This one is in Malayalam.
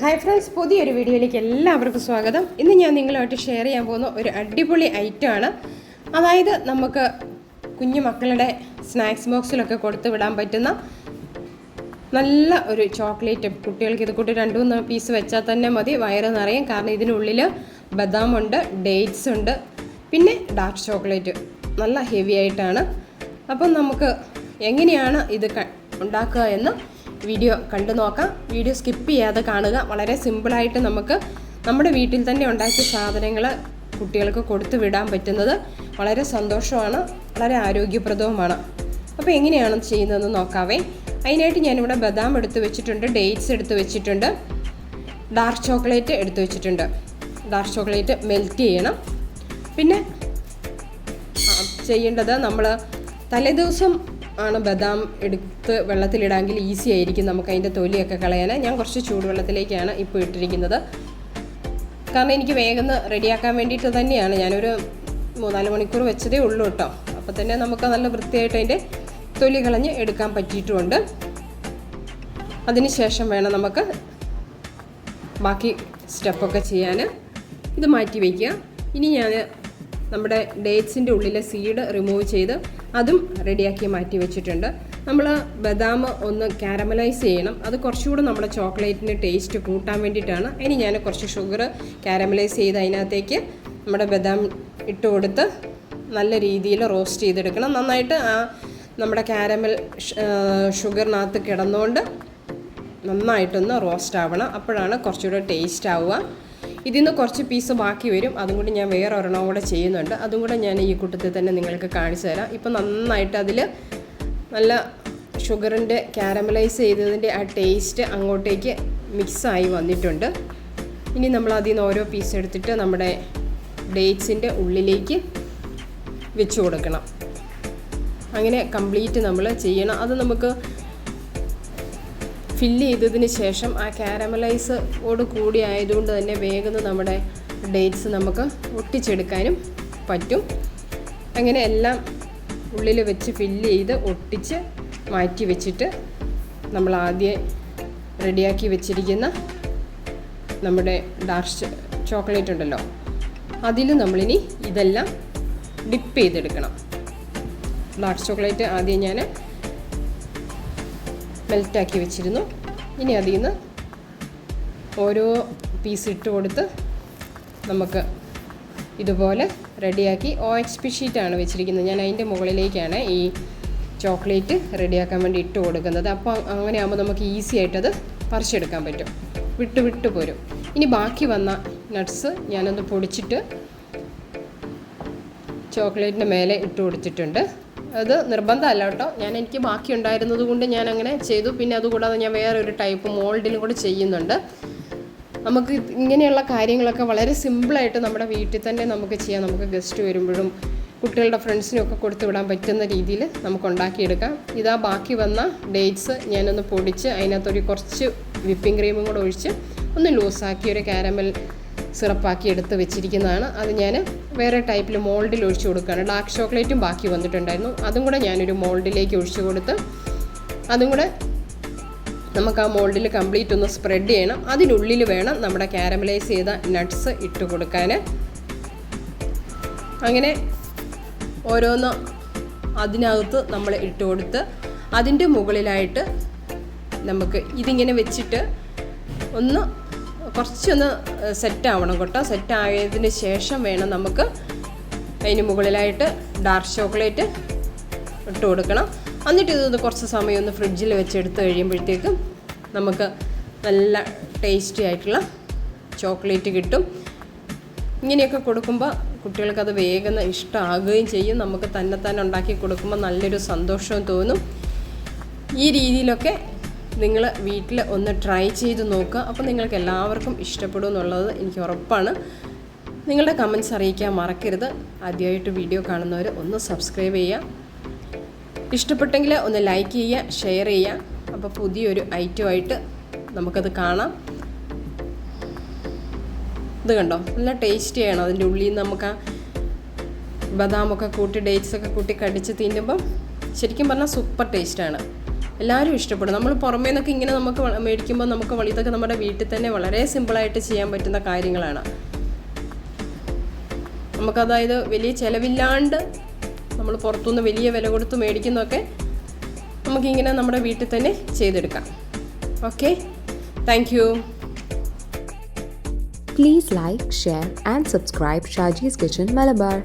ഹായ് ഫ്രണ്ട്സ് പുതിയൊരു വീഡിയോയിലേക്ക് എല്ലാവർക്കും സ്വാഗതം. ഇന്ന് ഞാൻ നിങ്ങളുമായിട്ട് ഷെയർ ചെയ്യാൻ പോകുന്ന ഒരു അടിപൊളി ഐറ്റം ആണ്. അതായത് നമുക്ക് കുഞ്ഞു മക്കളുടെ സ്നാക്സ് ബോക്സിലൊക്കെ കൊടുത്തു വിടാൻ പറ്റുന്ന നല്ല ഒരു ചോക്ലേറ്റ് കുട്ടികൾക്ക് ഇത് കൂട്ടി രണ്ട് മൂന്ന് പീസ് വെച്ചാൽ തന്നെ മതി. വയറ് നിറയും. കാരണം ഇതിനുള്ളിൽ ബദാമുണ്ട് ഡേറ്റ്സ് ഉണ്ട് പിന്നെ ഡാർക്ക് ചോക്ലേറ്റ് നല്ല ഹെവി ആയിട്ടാണ്. അപ്പം നമുക്ക് എങ്ങനെയാണ് ഇത് ഉണ്ടാക്കുക എന്ന് വീഡിയോ കണ്ടു നോക്കാം. വീഡിയോ സ്കിപ്പ് ചെയ്യാതെ കാണുക. വളരെ സിമ്പിളായിട്ട് നമുക്ക് നമ്മുടെ വീട്ടിൽ തന്നെ ഉണ്ടാക്കിയ സാധനങ്ങൾ കുട്ടികൾക്ക് കൊടുത്തു വിടാൻ പറ്റുന്നത് വളരെ സന്തോഷമാണ് വളരെ ആരോഗ്യപ്രദവുമാണ്. അപ്പോൾ എങ്ങനെയാണ് ചെയ്യുന്നതെന്ന് നോക്കാവേ. അതിനായിട്ട് ഞാനിവിടെ ബദാം എടുത്ത് വെച്ചിട്ടുണ്ട് ഡേറ്റ്സ് എടുത്ത് വെച്ചിട്ടുണ്ട് ഡാർക്ക് ചോക്ലേറ്റ് എടുത്ത് വെച്ചിട്ടുണ്ട്. ഡാർക്ക് ചോക്ലേറ്റ് മെൽറ്റ് ചെയ്യണം. പിന്നെ ചെയ്യേണ്ടത് നമ്മൾ തലേദിവസം ആണ് ബദാം എടുത്ത് വെള്ളത്തിലിടാമെങ്കിൽ ഈസി ആയിരിക്കും നമുക്ക് അതിന്റെ തൊലിയൊക്കെ കളയാൻ. ഞാൻ കുറച്ച് ചൂടുവെള്ളത്തിലേക്കാണ് ഇപ്പോൾ ഇട്ടിരിക്കുന്നത്. കാരണം എനിക്ക് വേഗം റെഡിയാക്കാൻ വേണ്ടിയിട്ട് തന്നെയാണ്. ഞാനൊരു മൂന്നാൽ മണിക്കൂർ വെച്ചതേ ഉള്ളൂ കേട്ടോ. അപ്പോൾ തന്നെ നമുക്ക് നല്ല വൃത്തിയായിട്ട് അതിന്റെ തൊലി കളഞ്ഞ് എടുക്കാൻ പറ്റിയിട്ടുമുണ്ട് അതിനുശേഷം വേണം നമുക്ക് ബാക്കി സ്റ്റെപ്പൊക്കെ ചെയ്യാൻ. ഇത് മാറ്റി വയ്ക്കുക. ഇനി ഞാൻ നമ്മുടെ ഡേറ്റ്സിന്റെ ഉള്ളിലെ സീഡ് റിമൂവ് ചെയ്ത് അതും റെഡിയാക്കി മാറ്റി വെച്ചിട്ടുണ്ട്. നമ്മൾ ബദാം ഒന്ന് കാരമലൈസ് ചെയ്യണം. അത് കുറച്ചുകൂടെ നമ്മുടെ ചോക്ലേറ്റിന് ടേസ്റ്റ് കൂട്ടാൻ വേണ്ടിയിട്ടാണ്. ഇനി ഞാൻ കുറച്ച് ഷുഗർ കാരമലൈസ് ചെയ്ത് അതിനകത്തേക്ക് നമ്മുടെ ബദാം ഇട്ട് കൊടുത്ത് നല്ല രീതിയിൽ റോസ്റ്റ് ചെയ്തെടുക്കണം. നന്നായിട്ട് ആ നമ്മുടെ കാരമൽ ഷുഗറിനകത്ത് കിടന്നുകൊണ്ട് നന്നായിട്ടൊന്ന് റോസ്റ്റ് ആവണം. അപ്പോഴാണ് കുറച്ചുകൂടെ ടേസ്റ്റ് ആവുക. ഇതിൽ നിന്ന് കുറച്ച് പീസ് ബാക്കി വരും. അതും കൂടി ഞാൻ വേറെ ഒരെണ്ണം കൂടെ ചെയ്യുന്നുണ്ട്. അതും കൂടെ ഞാൻ ഈ കൂട്ടത്തിൽ തന്നെ നിങ്ങൾക്ക് കാണിച്ചു തരാം. ഇപ്പം നന്നായിട്ട് അതിൽ നല്ല ഷുഗറിന്റെ കാരമലൈസ് ചെയ്തതിന്റെ ആ ടേസ്റ്റ് അങ്ങോട്ടേക്ക് മിക്സായി വന്നിട്ടുണ്ട്. ഇനി നമ്മൾ അതിൽ നിന്ന് ഓരോ പീസ് എടുത്തിട്ട് നമ്മുടെ ഡേറ്റ്സിന്റെ ഉള്ളിലേക്ക് വെച്ച് കൊടുക്കണം. അങ്ങനെ കംപ്ലീറ്റ് നമ്മൾ ചെയ്യണം. അത് നമുക്ക് ഫില്ല് ചെയ്തതിന് ശേഷം ആ കാരമലൈസോട് കൂടി ആയതുകൊണ്ട് തന്നെ വേഗം നമ്മുടെ ഡേറ്റ്സ് നമുക്ക് ഒട്ടിച്ചെടുക്കാനും പറ്റും. അങ്ങനെ എല്ലാം ഉള്ളിൽ വെച്ച് ഫില്ല് ചെയ്ത് ഒട്ടിച്ച് മാറ്റി വെച്ചിട്ട് നമ്മൾ ആദ്യം റെഡിയാക്കി വെച്ചിരിക്കുന്ന നമ്മുടെ ഡാർക്ക് ചോക്ലേറ്റ് ഉണ്ടല്ലോ. അതിൽ നമ്മളിനി ഇതെല്ലാം ഡിപ്പ് ചെയ്തെടുക്കണം. ഡാർക്ക് ചോക്ലേറ്റ് ആദ്യം ഞാൻ മെൽറ്റാക്കി വെച്ചിരുന്നു. ഇനി അതിൽ നിന്ന് ഓരോ പീസ് ഇട്ട് കൊടുത്ത് നമുക്ക് ഇതുപോലെ റെഡിയാക്കി ഒ എക്സ് പി ഷീറ്റാണ് വെച്ചിരിക്കുന്നത്. ഞാൻ അതിന്റെ മുകളിലേക്കാണ് ഈ ചോക്ലേറ്റ് റെഡിയാക്കാൻ വേണ്ടി ഇട്ട് കൊടുക്കുന്നത്. അപ്പോൾ അങ്ങനെ ആകുമ്പോൾ നമുക്ക് ഈസി ആയിട്ടത് പറിച്ചെടുക്കാൻ പറ്റും. വിട്ട് വിട്ട് പോരും. ഇനി ബാക്കി വന്ന നട്ട്സ് ഞാനൊന്ന് പൊടിച്ചിട്ട് ചോക്ലേറ്റിന്റെ മേലെ ഇട്ട് കൊടുത്തിട്ടുണ്ട്. അത് നിർബന്ധമല്ല കേട്ടോ. ഞാൻ എനിക്ക് ബാക്കി ഉണ്ടായിരുന്നത് കൊണ്ട് ഞാൻ അങ്ങനെ ചെയ്തു. പിന്നെ അതുകൂടാതെ ഞാൻ വേറെ ഒരു ടൈപ്പ് മോൾഡിലും കൂടെ ചെയ്യുന്നുണ്ട്. നമുക്ക് ഇങ്ങനെയുള്ള കാര്യങ്ങളൊക്കെ വളരെ സിമ്പിളായിട്ട് നമ്മുടെ വീട്ടിൽ തന്നെ നമുക്ക് ചെയ്യാം. നമുക്ക് ഗസ്റ്റ് വരുമ്പോഴും കുട്ടികളുടെ ഫ്രണ്ട്സിനൊക്കെ കൊടുത്തു വിടാൻ പറ്റുന്ന രീതിയിൽ നമുക്ക് ഉണ്ടാക്കിയെടുക്കാം. ഇതാ ബാക്കി വന്ന ഡേറ്റ്സ് ഞാനൊന്ന് പൊടിച്ച് അതിനകത്തൊരു കുറച്ച് വിപ്പിംഗ് ക്രീമും കൂടെ ഒഴിച്ച് ഒന്ന് ലൂസാക്കി ഒരു കാരമൽ സിറപ്പാക്കി എടുത്ത് വെച്ചിരിക്കുന്നതാണ്. അത് ഞാൻ വേറെ ടൈപ്പിൽ മോൾഡിൽ ഒഴിച്ചു കൊടുക്കുകയാണ്. ഡാർക്ക് ചോക്ലേറ്റും ബാക്കി വന്നിട്ടുണ്ടായിരുന്നു. അതും കൂടെ ഞാനൊരു മോൾഡിലേക്ക് ഒഴിച്ചു കൊടുത്ത് അതും കൂടെ നമുക്ക് ആ മോൾഡിൽ കംപ്ലീറ്റ് ഒന്ന് സ്പ്രെഡ് ചെയ്യണം. അതിനുള്ളിൽ വേണം നമ്മുടെ കാരമലൈസ് ചെയ്ത നട്ട്സ് ഇട്ട് കൊടുക്കാൻ അങ്ങനെ ഓരോന്ന് അതിനകത്ത് നമ്മൾ ഇട്ട് കൊടുത്ത് അതിന്റെ മുകളിലായിട്ട് നമുക്ക് ഇതിങ്ങനെ വെച്ചിട്ട് ഒന്ന് കുറച്ചൊന്ന് സെറ്റ് ആവണം കേട്ടോ. സെറ്റ് ആയതിന് ശേഷം വേണം നമുക്ക് അതിന് മുകളിലായിട്ട് ഡാർക്ക് ചോക്ലേറ്റ് ഇട്ട് കൊടുക്കണം. എന്നിട്ട് ഇതൊന്ന് കുറച്ച് സമയം ഒന്ന് ഫ്രിഡ്ജിൽ വെച്ചെടുത്ത് കഴിയുമ്പോഴത്തേക്കും നമുക്ക് നല്ല ടേസ്റ്റി ആയിട്ടുള്ള ചോക്ലേറ്റ് കിട്ടും. ഇങ്ങനെയൊക്കെ കൊടുക്കുമ്പോൾ കുട്ടികൾക്കത് വേഗം ഇഷ്ടമാകുകയും ചെയ്യും. നമുക്ക് തന്നെ തന്നെ ഉണ്ടാക്കി കൊടുക്കുമ്പോൾ നല്ലൊരു സന്തോഷവും തോന്നും. ഈ രീതിയിലൊക്കെ നിങ്ങൾ വീട്ടിൽ ഒന്ന് ട്രൈ ചെയ്ത് നോക്കുക. അപ്പോൾ നിങ്ങൾക്ക് എല്ലാവർക്കും ഇഷ്ടപ്പെടും എന്നുള്ളത് എനിക്ക് ഉറപ്പാണ്. നിങ്ങളുടെ കമൻസ് അറിയിക്കാൻ മറക്കരുത്. ആദ്യമായിട്ട് വീഡിയോ കാണുന്നവർ ഒന്ന് സബ്സ്ക്രൈബ് ചെയ്യുക. ഇഷ്ടപ്പെട്ടെങ്കിൽ ഒന്ന് ലൈക്ക് ചെയ്യുക ഷെയർ ചെയ്യുക. അപ്പോൾ പുതിയൊരു ഐറ്റമായിട്ട് നമുക്കത് കാണാം. ഇത് കണ്ടോ? നല്ല ടേസ്റ്റി ആണ്. അതിന്റെ ഉള്ളിൽ നിന്ന് നമുക്ക് ആ ബദാമൊക്കെ കൂട്ടി ഡേറ്റ്സ് ഒക്കെ കൂട്ടി കടിച്ച് തിന്നുമ്പം ശരിക്കും പറഞ്ഞാൽ സൂപ്പർ ടേസ്റ്റാണ് എല്ലാവരും ഇഷ്ടപ്പെടും. നമ്മൾ പുറമേ നിന്നൊക്കെ ഇങ്ങനെ നമുക്ക് മേടിക്കുമ്പോൾ നമുക്ക് വളിതൊക്കെ നമ്മുടെ വീട്ടിൽ തന്നെ വളരെ സിമ്പിളായിട്ട് ചെയ്യാൻ പറ്റുന്ന കാര്യങ്ങളാണ്. നമുക്കതായത് വലിയ ചിലവില്ലാണ്ട് നമ്മൾ പുറത്തുനിന്ന് വലിയ വില കൊടുത്ത് മേടിക്കുന്നതൊക്കെ നമുക്കിങ്ങനെ നമ്മുടെ വീട്ടിൽ തന്നെ ചെയ്തെടുക്കാം. Okay? Thank you Please like, share, and subscribe Shaji's Kitchen Malabar.